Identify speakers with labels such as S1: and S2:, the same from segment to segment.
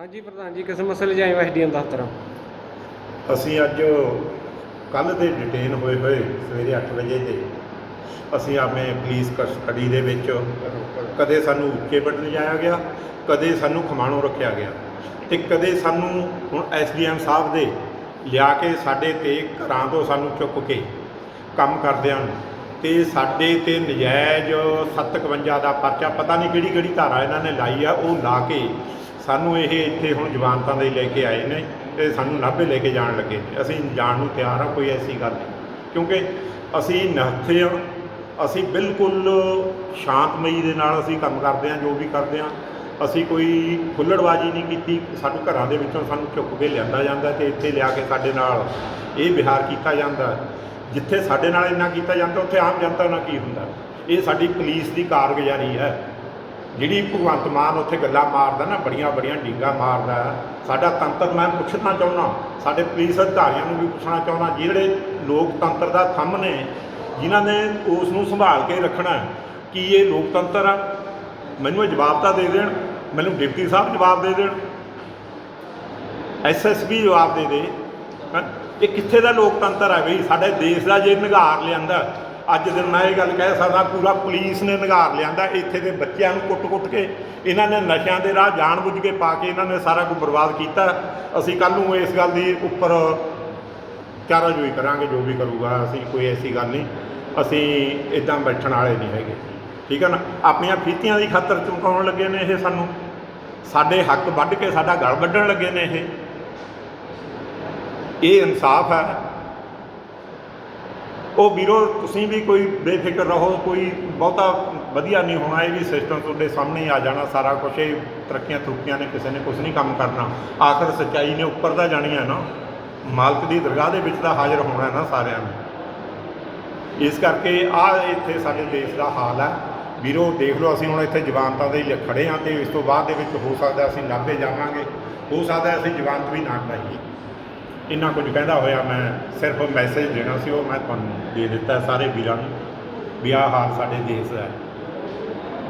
S1: ਹਾਂਜੀ ਪ੍ਰਧਾਨ ਜੀ ਕਿਸੇ ਮਸਲੇ 'ਚ ਆਏ ਹੋ ਐਸਡੀਐਮ ਦਫ਼ਤਰ
S2: ਅਸੀਂ ਅੱਜ ਕੱਲ ਦੇ ਡਿਟੇਨ ਹੋਏ ਹੋਏ, ਸਵੇਰੇ 8 ਵਜੇ ਤੇ। ਅਸੀਂ ਆਪਣੇ ਪੁਲਿਸ ਕਸਟਡੀ ਦੇ ਵਿੱਚ ਕਦੇ ਸਾਨੂੰ ਉੱਚੇ ਬਟਨ ਲਿਜਾਇਆ ਗਿਆ, ਕਦੇ ਸਾਨੂੰ ਖਮਾਣੋਂ ਰੱਖਿਆ ਗਿਆ ਤੇ ਕਦੇ ਸਾਨੂੰ ਹੁਣ ਐਸਡੀਐਮ ਸਾਹਿਬ ਦੇ ਲਿਆ ਕੇ ਸਾਡੇ ਤੇ ਘਰਾਂ ਤੋਂ ਸਾਨੂੰ ਚੁੱਕ ਕੇ ਕੰਮ ਕਰਦਿਆਂ ਨੂੰ ਤੇ ਸਾਡੇ ਤੇ ਨਜਾਇਜ਼ 751 ਦਾ ਪਰਚਾ, ਪਤਾ ਨਹੀਂ ਕਿਹੜੀ ਕਿਹੜੀ ਧਾਰਾ ਇਹਨਾਂ ਨੇ ਲਾਈ ਆ, ਉਹ ਲਾ ਕੇ ਸਾਨੂੰ ਇਹ ਇੱਥੇ ਹੁਣ ਜਮਾਨਤਾਂ ਦੇ ਲੈ ਕੇ ਆਏ ਨੇ ਤੇ ਸਾਨੂੰ ਨਾਭੇ ਲੈ ਕੇ ਜਾਣ ਲੱਗੇ। ਅਸੀਂ ਜਾਣ ਨੂੰ ਤਿਆਰ ਆ, ਕੋਈ ਐਸੀ ਗੱਲ ਨਹੀਂ। ਕਿਉਂਕਿ ਅਸੀਂ ਨਹਥੇ ਹਾਂ, ਅਸੀਂ ਬਿਲਕੁਲ ਸ਼ਾਂਤਮਈ ਦੇ ਨਾਲ ਅਸੀਂ ਕੰਮ ਕਰਦੇ ਹਾਂ, ਜੋ ਵੀ ਕਰਦੇ ਹਾਂ। ਅਸੀਂ ਕੋਈ ਖੁੱਲੜਬਾਜੀ ਨਹੀਂ ਕੀਤੀ, ਸਾਨੂੰ ਘਰਾਂ ਦੇ ਵਿੱਚੋਂ ਸਾਨੂੰ ਚੁੱਕ ਕੇ ਲਿਆਂਦਾ ਜਾਂਦਾ ਤੇ ਇੱਥੇ ਲਿਆ ਕੇ ਸਾਡੇ ਨਾਲ ਇਹ ਵਿਹਾਰ ਕੀਤਾ ਜਾਂਦਾ। ਜਿੱਥੇ ਸਾਡੇ ਨਾਲ ਇੰਨਾ ਕੀਤਾ ਜਾਂਦਾ, ਉੱਥੇ ਆਮ ਜਨਤਾ ਨਾਲ ਕੀ ਹੁੰਦਾ? ਇਹ ਸਾਡੀ ਪੁਲਿਸ ਦੀ ਕਾਰਗੁਜ਼ਾਰੀ ਹੈ। ਜਿਹੜੀ ਭਗਵੰਤ ਮਾਨ ਉੱਥੇ ਗੱਲਾਂ ਮਾਰਦਾ ਨਾ, ਬੜੀਆਂ ਬੜੀਆਂ ਡੀਂਗਾ ਮਾਰਦਾ, ਸਾਡਾ ਤੰਤਰ ਮੈਂ ਪੁੱਛਣਾ ਚਾਹੁੰਦਾ, ਸਾਡੇ ਪੁਲਿਸ ਅਧਿਕਾਰੀਆਂ ਨੂੰ ਵੀ ਪੁੱਛਣਾ ਚਾਹੁੰਦਾ, ਜਿਹੜੇ ਲੋਕਤੰਤਰ ਦਾ ਥੰਮ ਨੇ, ਜਿਨ੍ਹਾਂ ਨੇ ਉਸ ਨੂੰ ਸੰਭਾਲ ਕੇ ਰੱਖਣਾ ਕਿ ਇਹ ਲੋਕਤੰਤਰ ਆ? ਮੈਨੂੰ ਇਹ ਜਵਾਬ ਤਾਂ ਦੇ ਦੇਣ, ਮੈਨੂੰ ਡਿਪਟੀ ਸਾਹਿਬ ਜਵਾਬ ਦੇ ਦੇਣ ਐਸਐਸਪੀ ਜਵਾਬ ਦੇ ਦੇ ਇਹ ਕਿੱਥੇ ਦਾ ਲੋਕਤੰਤਰ ਹੈ ਬਈ? ਸਾਡੇ ਦੇਸ਼ ਦਾ ਜੇ ਨਿਗਾਰ ਲਿਆਂਦਾ ਅੱਜ ਦਿਨ ਮੈਂ ਇਹ ਗੱਲ ਕਹਿ ਸਕਦਾ, ਪੂਰਾ ਪੁਲਿਸ ਨੇ ਨਿਗਾਰ ਲਿਆਂਦਾ, ਇੱਥੇ ਦੇ ਬੱਚਿਆਂ ਨੂੰ ਕੁੱਟ-ਕੁੱਟ ਕੇ, ਇਹਨਾਂ ਨੇ ਨਸ਼ਿਆਂ ਦੇ ਰਾਹ ਜਾਣ-ਬੁੱਝ ਕੇ ਪਾ ਕੇ ਇਹਨਾਂ ਨੇ ਸਾਰਾ ਕੁਝ ਬਰਬਾਦ ਕੀਤਾ। ਅਸੀਂ ਕੱਲ ਨੂੰ ਇਸ ਗੱਲ ਦੀ ਉੱਪਰ ਚਾਰਾਜੋਈ ਕਰਾਂਗੇ, ਜੋ ਵੀ ਕਰੂਗਾ, ਅਸੀਂ ਕੋਈ ਐਸੀ ਗੱਲ ਨਹੀਂ। ਅਸੀਂ ਇਦਾਂ ਬੈਠਣ ਵਾਲੇ ਨਹੀਂ ਹੈਗੇ। ਠੀਕ ਹੈ ਨਾ? ਆਪਣੀਆਂ ਫੀਤੀਆਂ ਦੀ ਖਾਤਰ ਚਮਕਾਉਣ ਲੱਗੇ ਨੇ ਇਹ ਸਾਨੂੰ। ਸਾਡੇ ਹੱਕ ਵੱਢ ਕੇ ਸਾਡਾ ਗਲ ਵੱਢਣ ਲੱਗੇ ਨੇ ਇਹ। ਇਹ ਇਨਸਾਫ ਹੈ। ਉਹ ਵੀਰੋ, ਤੁਸੀਂ ਵੀ ਕੋਈ ਬੇਫਿਕਰ ਰਹੋ, ਕੋਈ ਬਹੁਤਾ ਵਧੀਆ ਨਹੀਂ ਹੋਣਾ, ਇਹ ਵੀ ਸਿਸਟਮ ਤੁਹਾਡੇ ਸਾਹਮਣੇ ਹੀ ਆ ਜਾਣਾ ਸਾਰਾ ਕੁਝ ਇਹ ਤਰੱਕੀਆਂ ਤਰੁੱਕੀਆਂ ਨੇ, ਕਿਸੇ ਨੇ ਕੁਝ ਨਹੀਂ ਕੰਮ ਕਰਨਾ। ਆਖਰ ਸੱਚਾਈ ਨੇ ਉੱਪਰ ਦਾ ਜਾਣੀ ਹੈ ਨਾ, ਮਾਲਕ ਦੀ ਦਰਗਾਹ ਦੇ ਵਿੱਚ ਤਾਂ ਹਾਜ਼ਰ ਹੋਣਾ ਹੈ ਨਾ ਸਾਰਿਆਂ ਨੂੰ। ਇਸ ਕਰਕੇ ਆ ਇੱਥੇ ਸਾਡੇ ਦੇਸ਼ ਦਾ ਹਾਲ ਹੈ। ਵੀਰੋ, ਦੇਖ ਲਓ, ਅਸੀਂ ਹੁਣ ਇੱਥੇ ਜਵਾਨਤਾਂ ਦੇ ਲਈ ਖੜੇ ਹਾਂ ਤੇ ਇਸ ਤੋਂ ਬਾਅਦ ਦੇ ਵਿੱਚ ਹੋ ਸਕਦਾ ਅਸੀਂ ਨਾਭੇ ਜਾਵਾਂਗੇ। ਹੋ ਸਕਦਾ ਅਸੀਂ ਜਵਾਨਤ ਵੀ ਨਾ ਕਰਾਈਏ। ਇੰਨਾ ਕੁਝ ਕਹਿੰਦਾ ਹੋਇਆ, ਮੈਂ ਸਿਰਫ ਮੈਸੇਜ ਦੇਣਾ ਸੀ, ਉਹ ਮੈਂ ਤੁਹਾਨੂੰ ਦੇ ਦਿੱਤਾ ਸਾਰੇ ਵੀਰਾਂ ਨੂੰ ਵੀ ਆਹ ਹਾਲ ਸਾਡੇ ਦੇਸ਼ ਦਾ ਹੈ।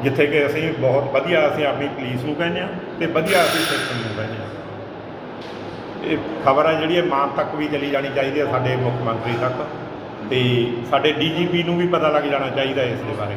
S2: ਜਿੱਥੇ ਕਿ ਅਸੀਂ ਬਹੁਤ ਵਧੀਆ ਅਸੀਂ ਆਪਣੀ ਪੁਲਿਸ ਨੂੰ ਕਹਿੰਦੇ ਹਾਂ ਤੇ ਵਧੀਆ ਅਸੀਂ ਸਿਸਟਮ ਨੂੰ ਕਹਿੰਦੇ ਹਾਂ। ਇਹ ਖਬਰ ਹੈ ਜਿਹੜੀ ਇਹ ਮਾਨ ਤੱਕ ਵੀ ਚਲੀ ਜਾਣੀ ਚਾਹੀਦੀ ਹੈ ਸਾਡੇ ਮੁੱਖ ਮੰਤਰੀ ਤੱਕ ਤੇ ਸਾਡੇ ਡੀਜੀਪੀ ਨੂੰ ਵੀ ਪਤਾ ਲੱਗ ਜਾਣਾ ਚਾਹੀਦਾ ਇਸ ਦੇ ਬਾਰੇ।